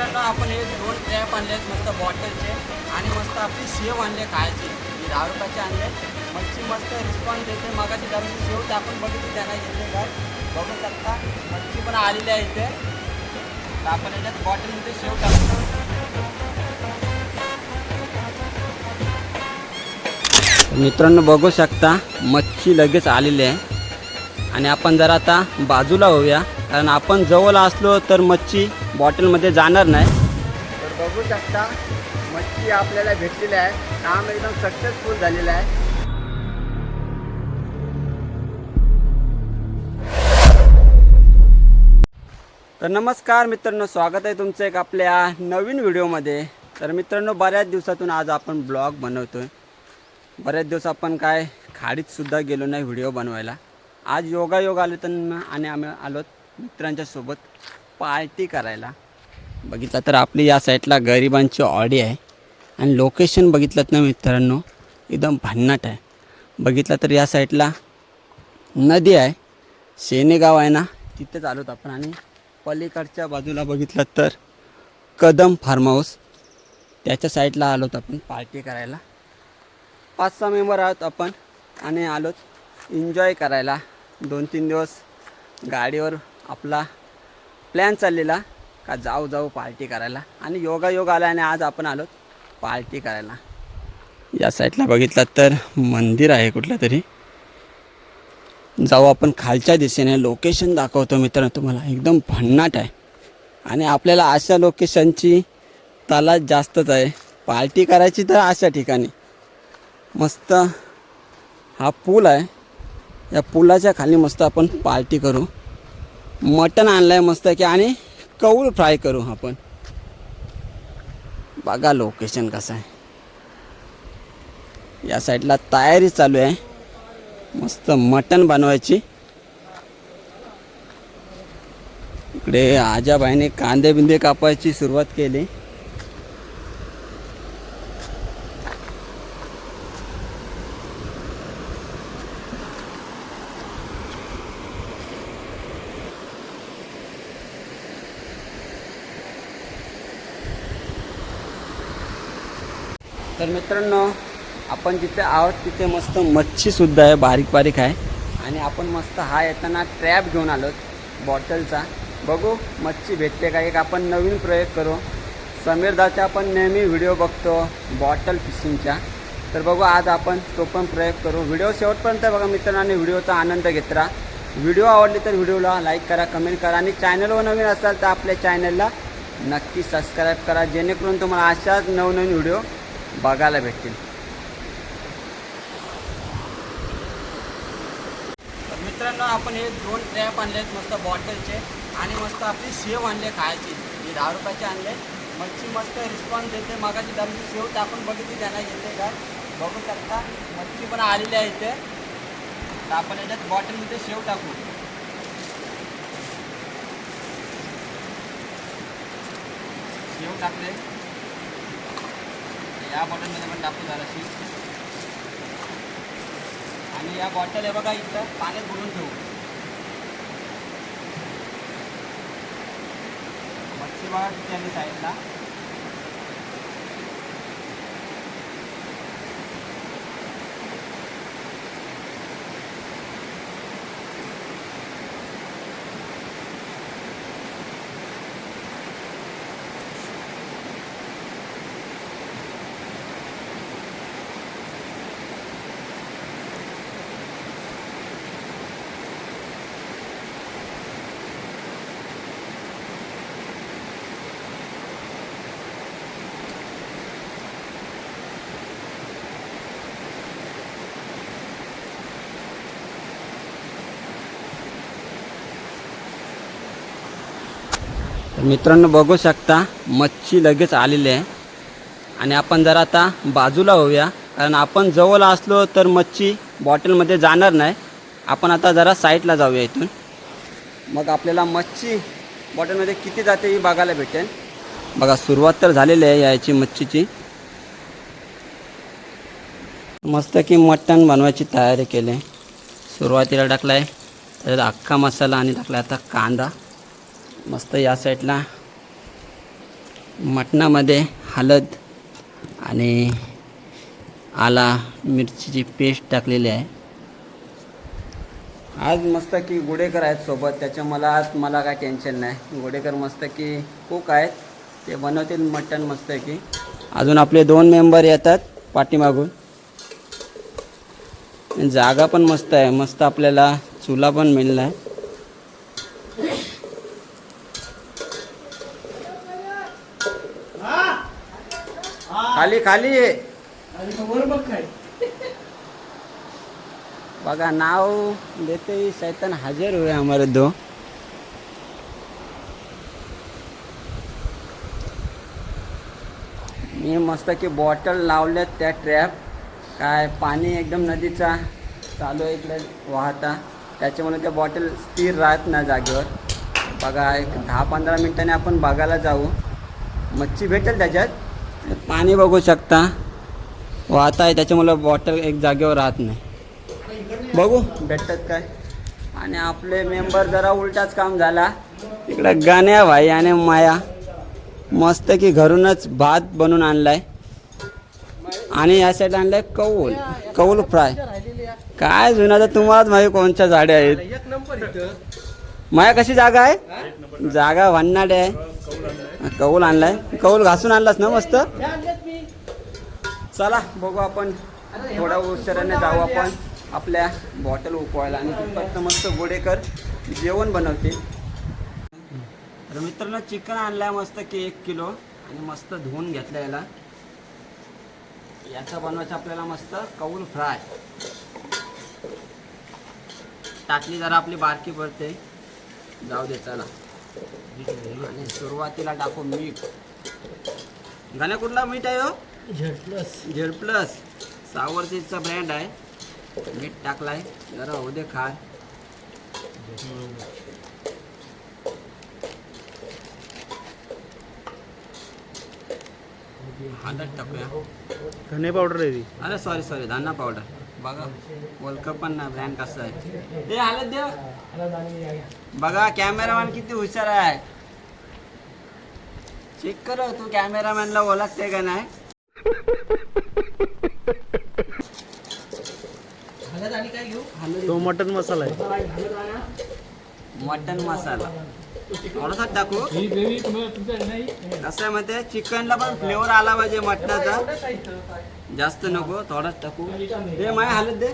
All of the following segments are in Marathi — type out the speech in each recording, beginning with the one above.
मित्रांनो आपण हे दोन ट्रॅप आणले आहेत मस्त बॉटलचे आणि मस्त आपली शेव आणले खायचे दहा रुपयाचे आणले मच्छी मस्त रिस्पॉन्स देते. मगाची जरा शेव ते आपण बघितली त्यांना घेतले काय? बघू शकता. मच्छी पण आलेली आहे इथे. तर आपण याच्यात बॉटलमध्ये शेव टाकतो. मित्रांनो बघू शकता मच्छी लगेच आलेली आहे. आणि आपण जरा आता बाजूला होऊया. कारण आपण जवळ असलो तर मच्छी बॉटलमध्ये जाणार नाही. तर बघू शकता मच्छी आपल्याला भेटलेली आहे. काम एकदम सक्सेसफुल झालेलं आहे. तर नमस्कार मित्रांनो स्वागत आहे तुमचं एक आपल्या नवीन व्हिडिओमध्ये. तर मित्रांनो बऱ्याच दिवसातून आज आपण ब्लॉग बनवतोय. बऱ्याच दिवस आपण काय खाडीत सुद्धा गेलो नाही व्हिडिओ बनवायला. आज योगायोग आलो तर आणि आम्ही आलो मित्रांच्या सोबत. पार्टी करायला. बघितलं तर आपली या साईडला गरिबांची ऑडी आहे. आणि लोकेशन बघितलं ना मित्रांनो एकदम भन्नाट आहे. बघितलं तर या साईडला नदी आहे. शेनेगाव आहे ना तिथेच आलोत आपण. आणि पलीकडच्या बाजूला बघितलं तर कदम फार्म हाऊस त्याच्या साईडला आलोत आपण पार्टी करायला. पाच सहा मेंबर आहोत आपण आणि आलोत. एन्जॉय करायला. दोन तीन दिवस गाडीवर आपला प्लॅन चाललेला का जाऊ जाऊ पार्टी करायला. आणि योगा योग आला आणि आज आपण आलोत पार्टी करायला. या साईडला बघितला तर मंदिर आहे कुठलं तरी. जाऊ आपण खालच्या दिशेने. लोकेशन दाखवतो मित्रांनो तुम्हाला. एकदम भन्नाट आहे. आणि आपल्याला अशा लोकेशनची तलाश जास्तच आहे. पार्टी करायची तर अशा ठिकाणी. मस्त हा पूल आहे. या पुलाच्या खाली मस्त आपण पार्टी करू. मटण आणलं आहे मस्त की आणि कौल फ्राय करू आपण. बघा लोकेशन कसं आहे. या साईडला तयारी चालू आहे. मस्त मटण बनवायची. इकडे आजाबाईने कांदे बिंदे कापायची सुरुवात केली. तर मित्रांनो आपण जिथे आहोत तिथे मस्त मच्छीसुद्धा आहे बारीक बारीक आहे. आणि आपण मस्त हा येताना ट्रॅप घेऊन आलो बॉटलचा बघू मच्छी भेटते का? एक आपण नवीन प्रयोग करू. समीरदाचा आपण नेहमी व्हिडिओ बघतो बॉटल फिशिंगच्या तर बघू आज आपण तो पण प्रयोग करू. व्हिडिओ शेवटपर्यंत बघा मित्रांनो आणि व्हिडिओचा आनंद घेत राहा. व्हिडिओ आवडली तर व्हिडिओला लाईक करा कमेंट करा आणि चॅनलवर नवीन असाल तर आपल्या चॅनलला नक्की सबस्क्राईब करा. जेणेकरून तुम्हाला अशाच नवनवीन व्हिडिओ बघायला भेटतील. तर मित्रांनो आपण हे दोन ट्रॅप आणले आहेत मस्त बॉटलचे आणि मस्त आपली शेव आणले खायची. ही दहा रुपयाचे आणले. मच्छी मस्त रिस्पॉन्स देते. मगाची दमची शेव तर आपण बघितली त्यांना येते काय बघू शकता. मच्छी पण आलेली आहे इथे. तर आपण याच्यात बॉटलमध्ये शेव टाकू. शेव टाकले. या बॉटलमध्ये पण टाकू जराशी आणि या बॉटल हे बघा इथं पाण्यात बुडून ठेवू. मच्छी बघा किती आली साईडला. तर मित्रांनो बघू शकता मच्छी लगेच आलेली आहे. आणि आपण जरा आता बाजूला होऊया. कारण आपण जवळ असलो तर मच्छी बॉटलमध्ये जाणार नाही. आपण आता जरा साईडला जाऊया इथून. मग आपल्याला मच्छी बॉटलमध्ये किती जाते ही बघायला भेटेल. बघा सुरुवात तर झालेली आहे याची मच्छीची. मस्त की मटण बनवायची तयारी केली. सुरुवातीला टाकला आहे त्याच्यात अख्खा मसाला आणि टाकला आता कांदा. मस्त या साईडला. मटणामध्ये हळद आणि आला मिरचीची पेस्ट टाकलेली आहे. आज मस्त की गुडेकर आहेत सोबत. त्याच्या मला आज मला काय टेन्शन नाही. गुडेकर मस्त की कुक आहेत. ते बनवतील मटण मस्त की. अजून आपले दोन मेंबर येतात पाठीमागून. जागा पण मस्त आहे. मस्त आपल्याला चुला पण मिळला आहे खाली खाली. बघा नाव देते ही शैतान हाजिर हुए हमारे दो. मी मस्त की बॉटल लावल्यात त्या ट्रॅप काय पाणी एकदम नदीचा चालू आहे इकडे वाहता. त्याच्यामुळे त्या बॉटल स्थिर राहत नाही जागेवर. बघा एक दहा पंधरा मिनिटांनी आपण बघायला जाऊ. मच्छी भेटेल त्याच्यात? पाणी बघू शकता. वाहत आहे त्याच्यामुळं बॉटल एक जागेवर राहत नाही. बघू. भेटतात काय? आणि आपले मेंबर जरा उलटाच काम झाला. तिकडं गाण्या भाई आणि माया मस्त की घरूनच भात बनवून आणलाय. आणि या साईड आणलाय कौल. कौल फ्राय. काय जुना तर तुम्हालाच माहिती कोणत्या झाडे आहेत. माया कशी जागा आहे? जागा भन्नाडे आहे. कौल आणलाय. कौल घासून आणलास ना मस्त? चला बघू आपण. थोड्या उशिराने जाऊ आपण. आपल्या बॉटल उकवायला आणि तिथपर्यंत मस्त गोडेकर जेवण बनवते. तर मित्रांनो चिकन आणलाय मस्त की एक किलो. आणि मस्त धुवून घेतलं याला. याचा बनवायचा आपल्याला मस्त कौल फ्राय. टाकली जरा आपली बारकी भरते जाऊ दे चला. आणि सुरुवातीला टाकू मीठ. गाण्या कुठला मीठ आहे हो? Z plus. Z plus. सावरसीचा brand आहे. मीठ टाकलाय. जरा होऊ दे खाय हळद टाकूया. धने पावडर आहे ती. अरे सॉरी सॉरी धाना पावडर बघा वर्ल्ड कप पण ना ब्रँड कसं आहे. ते हळद देव बघा कॅमेरामॅन किती हुशार आहे. चेक कर तू कॅमेरामॅनला ओळखते का नाही? तो मटन मसाला आहे. मटन मसाला. थोडासा टाकू? कसं आहे माहिती चिकनला पण फ्लेवर आला पाहिजे मटणाचा. जास्त नको थोडाच टाकू. हे माय हलत दे.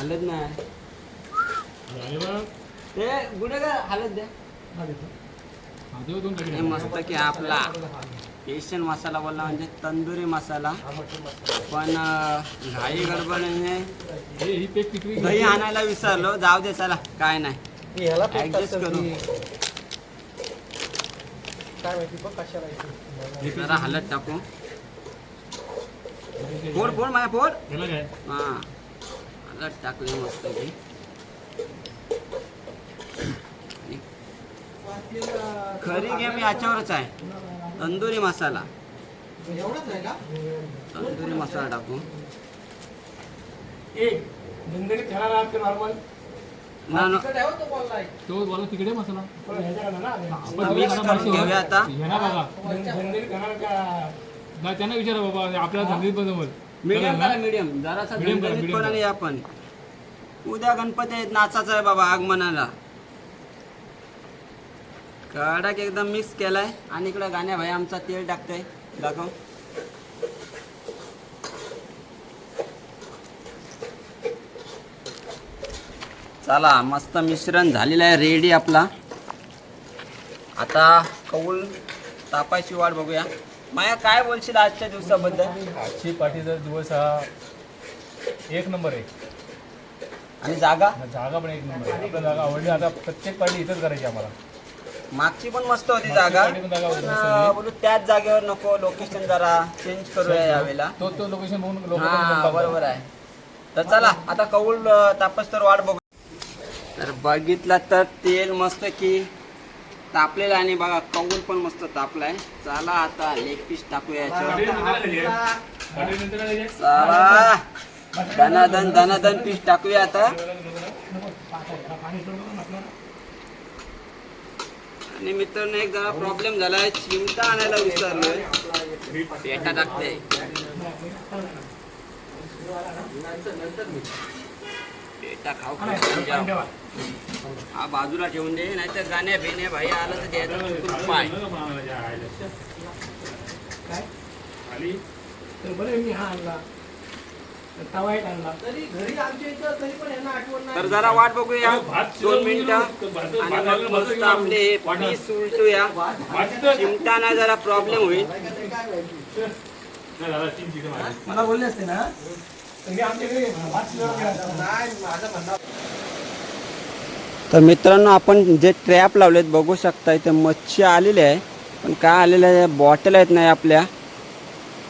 हलत नाही. ते गुडे का हलत दे. हे मस्त की आपला एशियन मसाला बोलला म्हणजे तंदुरी मसाला. पण घाई गडबडीने दही आणायला विसरलो. जाऊ दे चला. काय नाही. ऍडजस्ट करू. काय माहिती बघ कशाला येते. जरा हलत टाकू फोड फोड माझ्या फोड. हा. हलत टाकले मस्त की खरी गेम याच्यावरच आहे. तंदुरी मसाला. तंदुरी मसाला टाकू. ना ना. तो बोला तिकडे मसाला. मिक्स करून घेऊया आता. ह्यांना बघा. नाही त्यांना विचारा बाबा आपल्याला धंदीत पण जमल मीडियम करा मीडियम जरासा Medium करा, झणझणीत medium पण आणि या पण उद्या गणपती आहेत नाचाचा आहे बाबा आगमनाला. कडक एकदम मिक्स केलाय. आणि इकडे गाण्या भाई आमचा तेल टाकतोय. दाखव. चला मस्त मिश्रण झालेलं आहे रेडी आपला. आता कौल तापायची वाट बघूया. माया काय बोलशील आजच्या दिवसाबद्दल? आजची पाठीचा दिवस हा एक नंबर आहे. आणि जागा? जागा पण एक नंबर आहे. जागा आवडली. आता प्रत्येक पार्टी इथंच करायची आम्हाला. मागची पण मस्त होती जागा. पार्टी पण जागा पण, मस्त अं, बोलू त्याच जागेवर नको लोकेशन जरा चेंज करूया यावेळेला. तो तो लोकेशन बघून लोक हा बरोबर आहे. तर चला आता कौल अं, तापस तर वाट बघू तर बघितला तर तेल मस्त की तापलेलं आणि बघा कौल पण मस्त तापलाय चला आता लेग पीस टाकूया याच्यावर चला धनाधन धनाधन पीस टाकूया आता आणि मित्रांनो एक जरा प्रॉब्लेम झालाय चिमटा आणायला विसरलोय पेटा टाकते पेटा खाऊ. हा बाजूला ठेवून दे नाही तर गाण्या बेण्या भाई आलं तर द्यायचं पाय. तर बरं मी हा आणला. तरी घरी आमच्या इथं तरी पण यांना आठवण नाही. तर जरा वाट बघूया. दोन मिनिटं. आणि मग मस्त आपले पीस उलटूया. चिमटाना जरा प्रॉब्लेम होईल. मला बोलले असते ना मी आमच्याकडे भात शिजवून घ्यायचा. नाही माझं म्हणणं तर मित्रांनो आपण जे ट्रॅप लावलेत बघू शकता इथे मच्छी आलेली आहे. पण काय आलेलं आहे? बॉटल आहेत नाही आपल्या.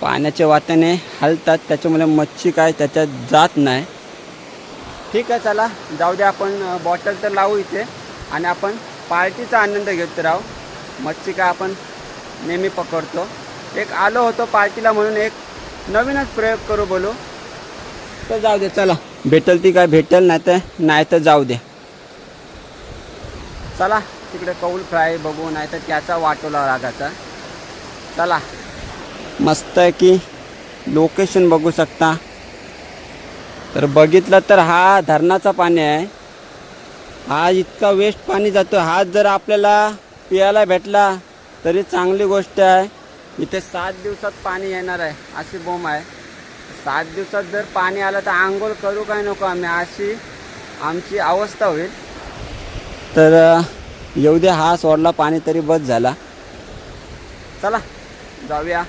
पाण्याच्या वात्याने हलतात त्याच्यामुळे मच्छी काय त्याच्यात जात नाही. ठीक आहे चला. जाऊ दे आपण बॉटल तर लावू इथे. आणि आपण पार्टीचा आनंद घेत राहू. मच्छी काय आपण नेहमी पकडतो. एक आलो होतो पार्टीला म्हणून एक नवीनच प्रयोग करू बोलू. तर जाऊ दे चला. भेटेल ती काय भेटेल नाही तर नाही तर जाऊ दे. चला तिकडे कौल फ्राय बघू नाही तर त्याचा वाटोला रागाचा. चला. मस्त आहे की लोकेशन बघू शकता. तर बघितलं तर हा धरणाचा पाणी आहे. हा इतका वेस्ट पाणी जातो हा जर आपल्याला पियाला भेटला तरी चांगली गोष्ट आहे. इथे सात दिवसात पाणी येणार आहे अशी बोंब आहे. सात दिवसात जर पाणी आलं तर आंघोळ करू काय नको आम्ही अशी आमची अवस्था होईल. तर येऊ दे हा सोडला पाणी तरी बस झाला. चला जाऊया.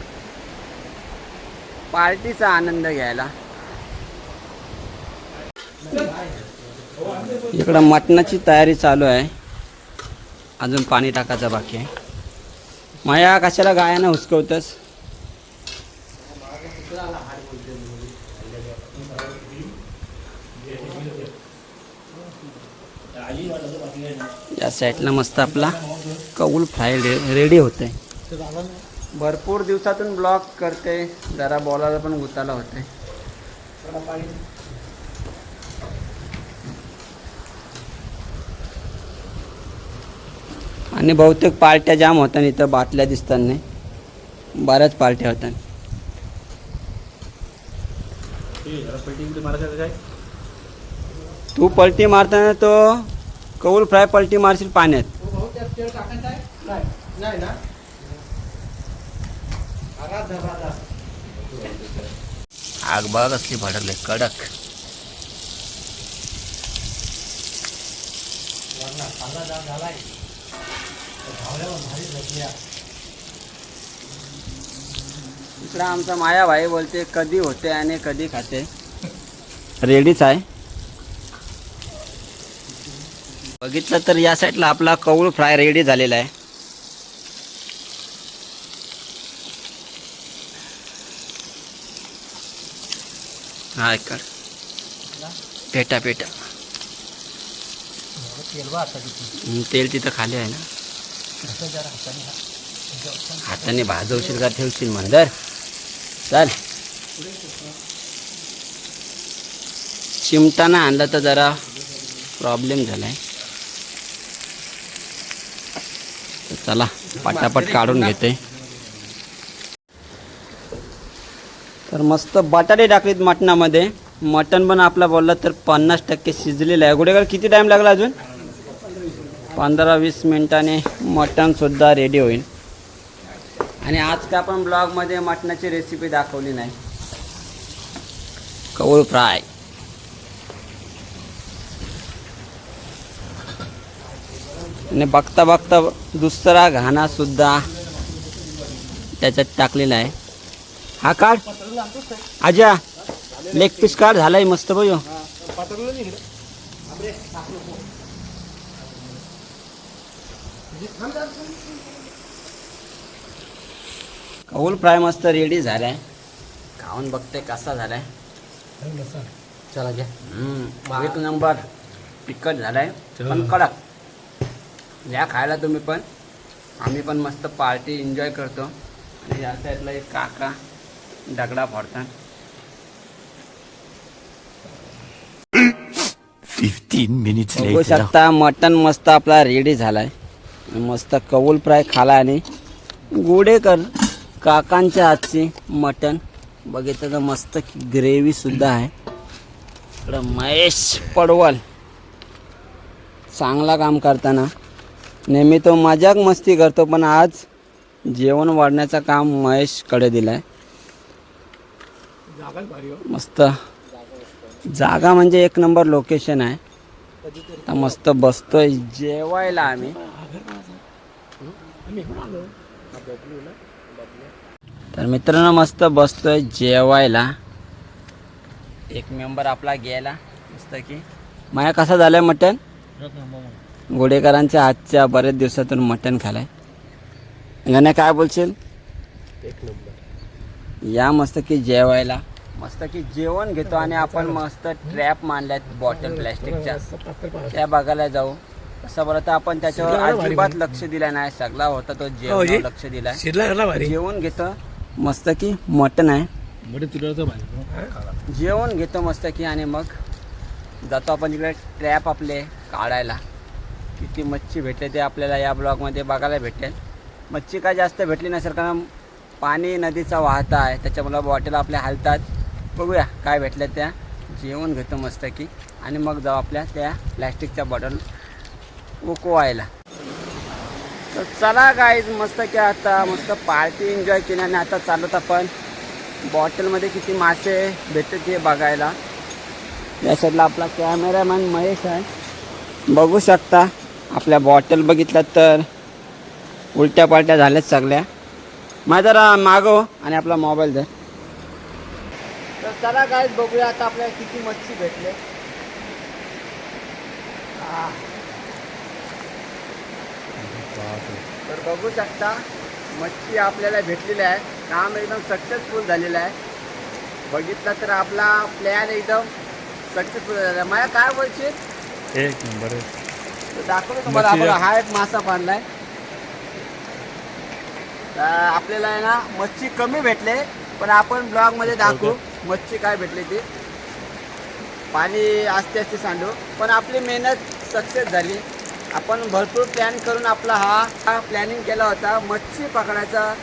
पार्टीचा आनंद घ्यायला. इकडं मटणाची तयारी चालू आहे. अजून पाणी टाकायचं बाकी आहे. माया कशाला गायानं हुसकवतस? या साईडला मस्त आपला कौल फ्राय रे रेडी होते भरपूर दिवसातून ब्लॉग करते. जरा बोलायला पण गुताला होते. आणि बहुतेक पार्ट्या जाम होतात इथं बाटल्या दिसतात नाही बऱ्याच पार्ट्या होतात तू पलटी मारताना तो कौल फ्राय पलटी मारशील पाण्यात. भाऊ त्यात तेल टाकायचं आहे? नाही. नाही ना? आघात धरा आग बघ असली भडकले कडक. इकडं आमचा माया भाई बोलते कधी होते आणि कधी खाते. रेडीच आहे बघितलं तर या साईडला आपला कौळ फ्राय रेडी झालेला आहे. हा कर. पेटा पेटा. तेल तिथं खाली आहे ना. हाताने भाजवशील का ठेवशील मंदर चाल. चिमटाना आणला तर जरा प्रॉब्लेम झाला आहे चला पटापट काढून घेते. तर मस्त बटाटे टाकलेत मटणामध्ये. मटण पण आपला बोलला तर पन्नास टक्के शिजलेलं आहे. गुडेकर किती टाईम लागला अजून? पंधरा वीस मिनिटाने मटणसुद्धा रेडी होईल. आणि आज का आपण ब्लॉगमध्ये मटणाची रेसिपी दाखवली नाही. कौळ फ्राय आणि बघता बघता दुसरा घाणा सुद्धा त्याच्यात टाकलेला आहे. हा काढ. आजा लेग पीस काढ झालाय मस्त भाई कौल फ्राय मस्त रेडी झालाय. खाऊन बघते कसा झालाय. चला घ्या. एक नंबर तिखट झालाय. पण कडक. या खायला तुम्ही पण. आम्ही पण मस्त पार्टी एन्जॉय करतो. आणि या साईडला एक काका दगडा फोडतात. 15 minutes बघू. शकता मटन मस्त आपला रेडी झालाय. मस्त कौल फ्राय खाला आणि गोडेकर काकांच्या हातची मटण. बघितलं तर मस्त ग्रेव्ही सुद्धा आहे. इकडं महेश पडवल. चांगला काम करताना. नेहमी तो मजाक मस्ती करतो पण आज जेवण वाढण्याचं काम महेशकडे दिलं आहे जागाच भारी हो. मस्त. जागा म्हणजे एक नंबर लोकेशन आहे. आता मस्त बसतोय जेवायला आम्ही. तर मित्रांनो मस्त बसतोय जेवायला. एक मेंबर आपला गेला. मस्त की. माया कसा झालाय मटन गोडेकरांच्या आजच्या बरेच दिवसातून मटन खालाय गण्या काय बोलशील? एक नंबर. या मस्त की जेवायला. मस्त की जेवण घेतो आणि आपण मस्त ट्रॅप मानल्यात बॉटल प्लॅस्टिकच्या. त्या बघायला जाऊ. कसं बरं तर आपण त्याच्यावर अजिबात लक्ष दिलं नाही. सगळा होता तो हो, जेवण. लक्ष दिलाय. शिरला घातला भारी. जेवण घेतो. मस्त की मटन आहे जेवण घेतो मस्त की आणि मग जातो आपण तिकडे ट्रॅप आपले काढायला. किती मच्छी भेटले ते आपल्याला या ब्लॉगमध्ये बघायला भेटेल. मच्छी काय जास्त भेटली नसेल कारण पाणी नदीचा वाहता आहे त्याच्यामुळं बॉटल आपल्या हालतात. बघूया काय भेटल्या त्या. जेवण घेतो मस्त की आणि मग जाऊ आपल्या त्या प्लॅस्टिकच्या बॉटल उकवायला. तर चला गाईज मस्त की आता मस्त पार्टी एन्जॉय केली आणि आता चालत आपण बॉटलमध्ये किती मासे भेटते ते बघायला. या साईडला आपला कॅमेरामॅन महेश आहे. बघू शकता. आपल्या बॉटल बघितल्या तर उलट्या पालट्या झाल्याच सगळ्या. माझा जरा मागव आणि आपला मोबाईल दे तर चला काय बघूया आता आपल्याला किती मच्छी भेटले. हा. तर बघू शकता मच्छी आपल्याला भेटलेली आहे काम एकदम सक्सेसफुल झालेलं आहे. बघितलं तर आपला प्लॅन एकदम सक्सेसफुल झालेला आहे. मला काय बोलशील? एक नंबर दाखवतो तुम्हाला. मच्छी- आपण हा एक मासा पाडलाय. तर आपल्याला आहे ना मच्छी कमी भेटले पण आपण ब्लॉगमध्ये दाखवू मच्छी काय भेटले ते. पाणी असते असते सांडू. पण आपली मेहनत सक्सेस झाली. आपण भरपूर प्लॅन करून आपला हा हा प्लॅनिंग केला होता. मच्छी पकडायचा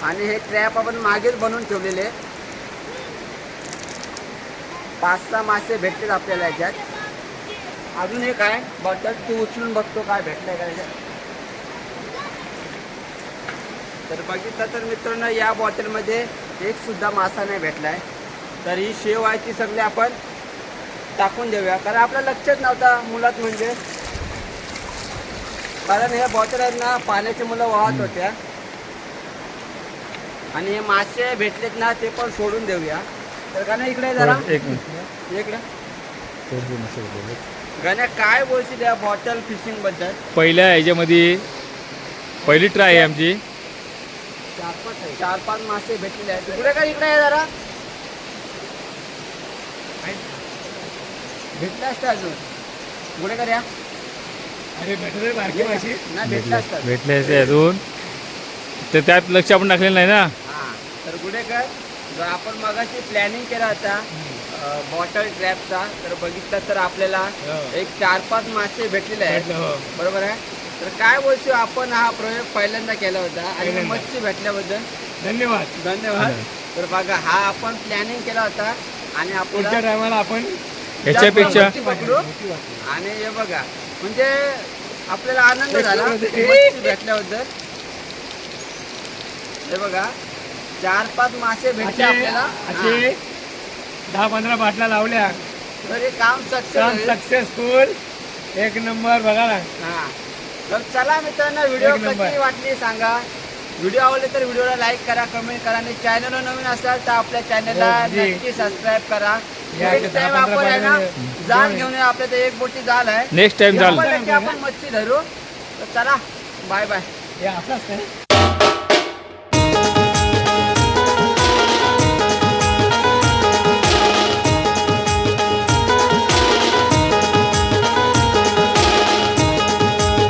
आणि हे ट्रॅप आपण मागेच बनवून ठेवलेले. पाच सहा मासे भेटतील आपल्याला याच्यात. अजून एक आहे बॉटल तू उचलून बघतो काय भेटलंय का याच्यात. तर बघितलं तर मित्रांनो या बॉटलमध्ये एक सुद्धा मासा नाही भेटलाय. तर ही शेव आहे ती सगळी आपण टाकून देऊया. कारण आपलं लक्षच नव्हता मुलात म्हणजे. कारण हे बॉटल आहेत ना पाण्याची मुलं वाहत होत्या. आणि हे मासे भेटलेत ना ते पण सोडून देऊया. तर का नाही इकडे जरा. एक इकडे. गण्या काय बोलशील या बॉटल फिशिंगबद्दल? पहिल्या ह्याच्यामध्ये पहिली ट्राय आहे आमची. चार पाच चार पाच मासे भेटलेले आहेत. पुढे काय इकडे आहे जरा? भेटले असते अजून. पुढे कर या अरे भेटले बारकी माशी. नाही भेटले असतात भेटले असे अजून. तर त्यात लक्ष आपण टाकलेलं नाही ना? हा. तर पुढे कर. जर आपण मगाशी प्लॅनिंग केला होता बॉटल ट्रॅपचा. तर बघितलं तर आपल्याला हो. एक चार पाच मासे भेटलेले आहेत. भेटलं हो. बरोबर आहे? तर काय बोलतो आपण हा प्रयोग पहिल्यांदा केला होता आणि. मच्छी भेटल्याबद्दल. धन्यवाद. धन्यवाद. तर बघा हा आपण प्लॅनिंग केला होता आणि पुढच्या टायमाला आपण ह्याच्यापेक्षा मच्छी पकडू. आणि हे बघा म्हणजे आपल्याला आनंद झाला. भेटल्याबद्दल. हे बघा चार पाच मासे भेटले आपल्याला. असे. दहा पंधरा बाटल्या लावल्या. तर हे काम काम सक्सेस सक्सेसफुल एक नंबर बघा ना. हा. तर चला मित्रांनो व्हिडिओ एक नंबर. कशी वाटली सांगा. व्हिडिओ आवडले तर व्हिडिओला लाईक करा कमेंट करा. आणि चॅनलवर नवीन असाल तर आपल्या चॅनलला हो, जी. नक्की सबस्क्राईब करा. या नेक्स्ट दहा टाइम पंधरा आपण आहे ना पाण्याने जाल घेऊन येऊ. आपल्या एक बोटी जाल आहे. नेक्स्ट टाइम आपण मच्छी धरू. तर चला बाय बाय हे असं असतं